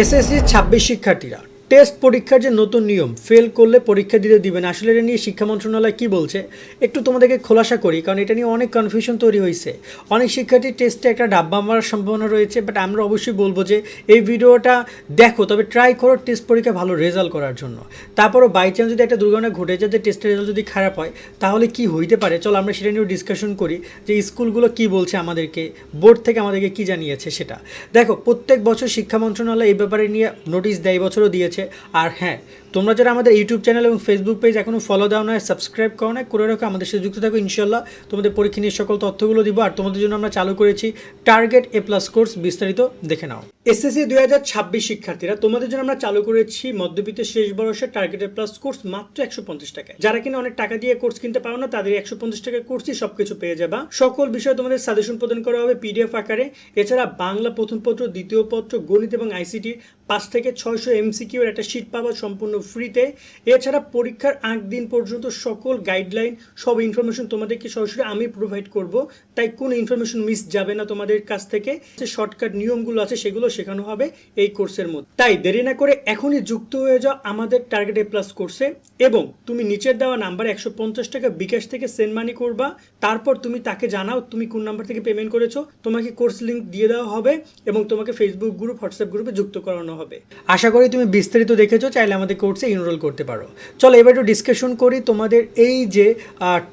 SSC ছাব্বিশ শিক্ষার্থীরা। Test পরীক্ষার যে নতুন নিয়ম ফেল করলে পরীক্ষা দিতে দিবেন। আসলে এটা নিয়ে শিক্ষা মন্ত্রণালয় কী বলছে? একটু তোমাদেরকে খোলাসা করি, কারণ এটা নিয়ে অনেক কনফিউশন তৈরি হয়েছে। অনেক শিক্ষার্থী টেস্টে একটা ডাব্বা মারার সম্ভাবনা রয়েছে বাট আমরা অবশ্যই বলব যে এই ভিডিওটা দেখো, তবে ট্রাই করো টেস্ট পরীক্ষা ভালো রেজাল্ট করার জন্য। তারপরও বাই চান্স যদি একটা দুর্ঘটনা ঘটে যায়, যে টেস্টের রেজাল্ট যদি খারাপ হয়, তাহলে কি হইতে পারে? চলো আমরা সেটা নিয়েও ডিসকাশন করি যে স্কুলগুলো কি বলছে আমাদেরকে বোর্ড থেকে আমাদেরকে কি জানিয়েছে সেটা। দেখো, প্রত্যেক বছর শিক্ষা মন্ত্রণালয় এই ব্যাপারে নিয়ে নোটিশ দেয় বছরও দিয়েছে। আর হ্যাঁ তোমরা যারা আমাদের ইউটিউব চ্যানেল এবং ফেসবুক পেজ এখনও ফলো দাও না সাবস্ক্রাইব করো না, করে রাখো, আমাদের সাথে যুক্ত থাকো ইনশাল্লাহ তোমাদের পরীক্ষা নিয়ে সকল তথ্যগুলো দিব, আর তোমাদের জন্য আমরা চালু করেছি টার্গেট এ প্লাস কোর্স বিস্তারিত দেখে নাও। এসএসসি দুই হাজার ছাব্বিশ শিক্ষার্থীরা, তোমাদের জন্য আমরা চালু করেছি মধ্যবিত্তের শেষ বয়সের টার্গেট এ প্লাস কোর্স মাত্র একশো পঞ্চাশ টাকায়। যারা কিনা অনেক টাকা দিয়ে কোর্স কিনতে পারো না, তাদের একশো পঞ্চাশ টাকার কোর্সই সবকিছু পেয়ে যাবা। সকল বিষয়ে তোমাদের সাজেশন প্রদান করা হবে পিডিএফ আকারে। এছাড়া বাংলা প্রথম পত্র দ্বিতীয় পত্র, গণিত এবং আইসিটি পাঁচ থেকে ছয়শো এমসিকিউর একটা শিট পাবা সম্পূর্ণ ফ্রিতে এছাড়া পরীক্ষার আগ দিন পর্যন্ত সকল গাইডলাইন সব ইনফরমেশন তোমাদেরকে সরাসরি আমি প্রোভাইড করব। তাই কোনো ইনফরমেশন মিস যাবে না তোমাদের কাছ থেকে। যে শর্টকাট নিয়মগুলো আছে সেগুলো শেখানো হবে এই কোর্সের মধ্যে। তাই দেরি না করে এখনই যুক্ত হয়ে যাও আমাদের টার্গেট এ প্লাস কোর্সে এবং তুমি নিচের দেওয়া নাম্বার একশো পঞ্চাশ টাকা বিকাশ থেকে সেন্ড মানি করবা, তারপর তুমি তাকে জানাও তুমি কোন নাম্বার থেকে পেমেন্ট করেছ, তোমাকে কোর্স লিঙ্ক দিয়ে দেওয়া হবে এবং তোমাকে ফেসবুক গ্রুপ হোয়াটসঅ্যাপ গ্রুপে যুক্ত করানো হবে। আশা করি তুমি বিস্তারিত দেখেছ, চাইলে আমাদের কোর্সে ইনরোল করতে পারো। চলো এবার একটু ডিসকাশন করি তোমাদের এই যে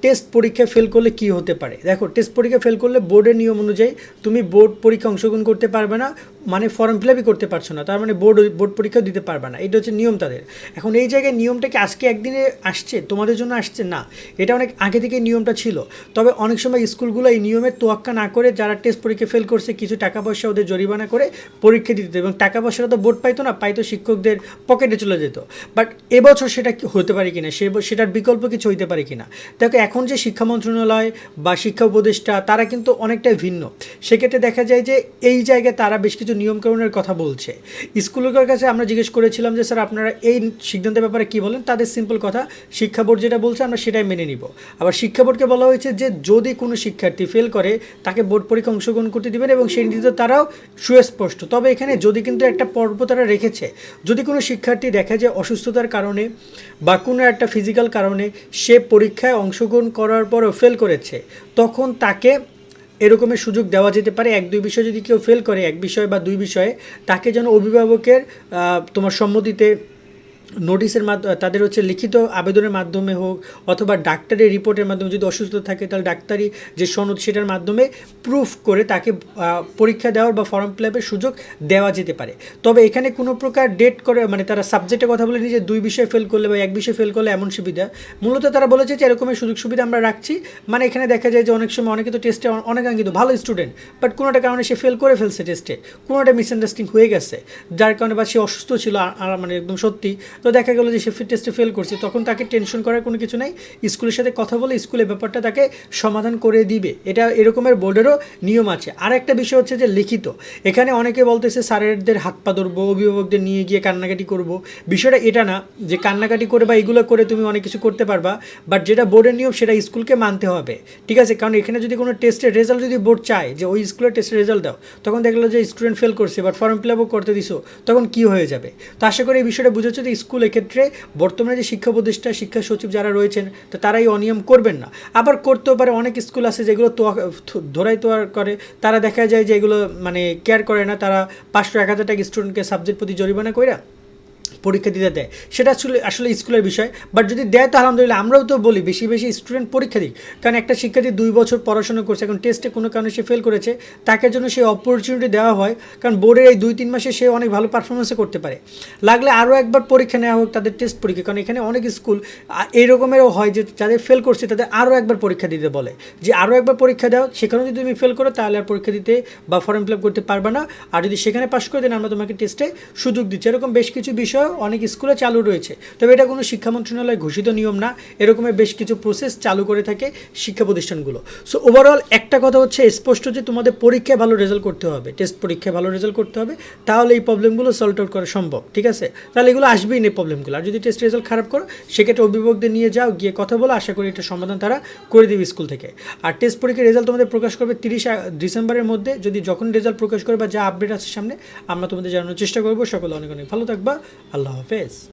টেস্ট পরীক্ষা ফেল করলে কি হতে পারে। দেখো টেস্ট পরীক্ষা ফেল করলে বোর্ডের নিয়ম অনুযায়ী তুমি বোর্ড পরীক্ষা অংশগ্রহণ করতে পারবে না মানে ফর্ম ফিল আপই করতে পারছ না, তার মানে বোর্ড বোর্ড পরীক্ষা দিতে পারবে না, এটা হচ্ছে নিয়ম তাদের। এখন এই জায়গায় নিয়মটা কি আজকে একদিনে আসছে, তোমাদের জন্য আসছে? না। এটা অনেক আগে থেকে নিয়মটা ছিল। তবে অনেক সময় স্কুলগুলো এই নিয়মের তোয়াক্কা না করে যারা টেস্ট পরীক্ষা ফেল করছে, কিছু টাকা পয়সা ওদের জরিমানা করে পরীক্ষা দিতে এবং টাকা পয়সাটা তো বোর্ড পাইতো না, পাইতো শিক্ষকদের পকেটে চলে যেত। বাট এবছর সেটা হতে পারে কিনা, সে সেটার বিকল্প কিছু হইতে পারে কিনা? দেখো, এখন যে শিক্ষা মন্ত্রণালয় বা শিক্ষা উপদেষ্টা, তারা কিন্তু অনেকটাই ভিন্ন। সেক্ষেত্রে দেখা যায় যে এই জায়গায় তারা বেশ কিছু নিয়মকানুনের কথা বলছে। স্কুলের কাছে আমরা জিজ্ঞেস করেছিলাম যে, স্যার, আপনারা এই সিদ্ধান্তের ব্যাপারে কী বলেন? তাদের সিম্পল কথা, শিক্ষা বোর্ড যেটা বলছে আমরা সেটাই মেনে নিব। আবার শিক্ষা বোর্ডকে বলা হয়েছে যে যদি কোনো শিক্ষার্থী ফেল করে, তাকে বোর্ড পরীক্ষা অংশগ্রহণ করতে দিবেন এবং সেই নীতিতে তারাও সুস্পষ্ট। তবে এখানে যদি কিন্তু একটা পর্ব তারা রেখেছে, যদি কোনো শিক্ষার্থী দেখা যায় অসুস্থতার কারণে বা কোনো একটা ফিজিক্যাল কারণে সে পরীক্ষায় অংশগ্রহণ করার পরও ফেল করেছে, তখন তাকে এরকমের সুযোগ দেওয়া যেতে পারে। এক, দুই বিষয় যদি কেউ ফেল করে, এক বিষয় বা দুই বিষয়ে, তাকে যেন অভিভাবকের তোমার সম্মতিতে নোটিশের মাধ্যমে তাদের হচ্ছে লিখিত আবেদনের মাধ্যমে হোক অথবা ডাক্তারের রিপোর্টের মাধ্যমে যদি অসুস্থ থাকে, তাহলে ডাক্তারি যে সনদ সেটার মাধ্যমে প্রুফ করে তাকে পরীক্ষা দেওয়ার বা ফর্ম ফিল আপের সুযোগ দেওয়া যেতে পারে। তবে এখানে কোনো প্রকার ডেট করে মানে তারা সাবজেক্টের কথা বলে যে দুই বিষয়ে ফেল করলে বা এক বিষয়ে ফেল করলে এমন সুবিধা। মূলত তারা বলেছে যে এরকমের সুযোগ সুবিধা আমরা রাখছি। মানে এখানে দেখা যায় যে অনেক সময় অনেকে তো টেস্টে অনেকাঙ্ক্ষিত ভালো স্টুডেন্ট বাট কোনোটা কারণে সে ফেল করে ফেলছে টেস্টে কোনোটা মিসআন্ডারস্ট্যান্ডিং হয়ে গেছে। যার কারণে বা সে অসুস্থ ছিল মানে একদম সত্যি। তো দেখা গেলো যে সে টেস্টে ফেল করছে, তখন তাকে টেনশন করার কোনো কিছু নাই। স্কুলের সাথে কথা বলে স্কুলের ব্যাপারটা তাকে সমাধান করে দিবে। এটা এরকমের বোর্ডেরও নিয়ম আছে। আর একটা বিষয় হচ্ছে যে লিখিত। এখানে অনেকে বলতেছে, স্যারেরদের হাত পা ধরবো, অভিভাবকদের নিয়ে গিয়ে কান্নাকাটি করব। বিষয়টা এটা না, যে কান্নাকাটি করে বা এগুলো করে তুমি অনেক কিছু করতে পারবা বাট যেটা বোর্ডের নিয়ম, সেটা স্কুলকে মানতে হবে। ঠিক আছে, কারণ এখানে যদি কোনো টেস্টের রেজাল্ট যদি বোর্ড চায়, যে ওই স্কুলের টেস্টের রেজাল্ট দাও, তখন দেখল যে স্টুডেন্ট ফেল করছে বাট ফর্ম ফিল আপও করতে দিছো, তখন কি হয়ে যাবে? তো আশা করি এই বিষয়টা বুঝেছ যে স্কুল এক্ষেত্রে বর্তমানে যে শিক্ষা প্রতিষ্ঠা, শিক্ষা সচিব যারা রয়েছেন, তো তারাই অনিয়ম করবেন না। আবার করতেও পারে, অনেক স্কুল আছে যেগুলো তো ধরাই তোয়ার করে। তারা দেখা যায় যে এগুলো মানে কেয়ার করে না, তারা পাঁচশো, এক হাজার টাকা স্টুডেন্টকে সাবজেক্ট প্রতি জরিমানা কইরা পরীক্ষা দিতে দেয়। সেটা আসলে আসলে স্কুলের বিষয়। বাট যদি দেয় তো আলহামদুলিল্লাহ, আমরাও তো বলি, বেশি বেশি স্টুডেন্ট পরীক্ষা দিক। কারণ একটা শিক্ষার্থী দুই বছর পড়াশোনা করছে, এখন টেস্টে কোনো কারণে সে ফেল করেছে, তাকে জন্য সেই অপরচুনিটি দেওয়া হয়। কারণ বোর্ডের এই দুই তিন মাসে সে অনেক ভালো পারফরমেন্সও করতে পারে। লাগলে আরও একবার পরীক্ষা নেওয়া হোক তাদের টেস্ট পরীক্ষা। কারণ এখানে অনেক স্কুল এই রকমেরও হয় যে যাদের ফেল করছে, তাদের আরও একবার পরীক্ষা দিতে বলে। যে আরও একবার পরীক্ষা দাও সেখানেও যদি তুমি ফেল করো, তাহলে আর পরীক্ষা দিতে বা ফর্ম ফিল আপ করতে পারবে না। আর যদি সেখানে পাশ করে দেন, আমরা তোমাকে টেস্টে সুযোগ দিচ্ছি। এরকম বেশ কিছু বিষয় অনেক স্কুলে চালু রয়েছে। তবে এটা কোনো শিক্ষা মন্ত্রণালয় ঘোষিত নিয়ম না। এরকমের বেশ কিছু প্রসেস চালু করে থাকে শিক্ষা প্রতিষ্ঠানগুলো। সো ওভারঅল একটা কথা হচ্ছে স্পষ্ট যে তোমাদের পরীক্ষায় ভালো রেজাল্ট করতে হবে। টেস্ট পরীক্ষায় ভালো রেজাল্ট করতে হবে। তাহলে এই প্রবলেমগুলো সলভ আউট করা সম্ভব, ঠিক আছে? তাহলে এগুলো আসবেই না প্রবলেমগুলো আর যদি টেস্ট রেজাল্ট খারাপ করো, সেক্ষেত্রে অভিভাবকদের নিয়ে যাও, গিয়ে কথা বলো। আশা করি এটা সমাধান তারা করে দেবে স্কুল থেকে। আর টেস্ট পরীক্ষার রেজাল্ট তোমাদের প্রকাশ করবে তিরিশ ডিসেম্বরের মধ্যে। যদি যখন রেজাল্ট প্রকাশ করবে বা যা আপডেট আছে সামনে, আমরা তোমাদের জানানোর চেষ্টা করব। সকলে অনেক অনেক ভালো থাকবা। আল্লাহ হাফেজ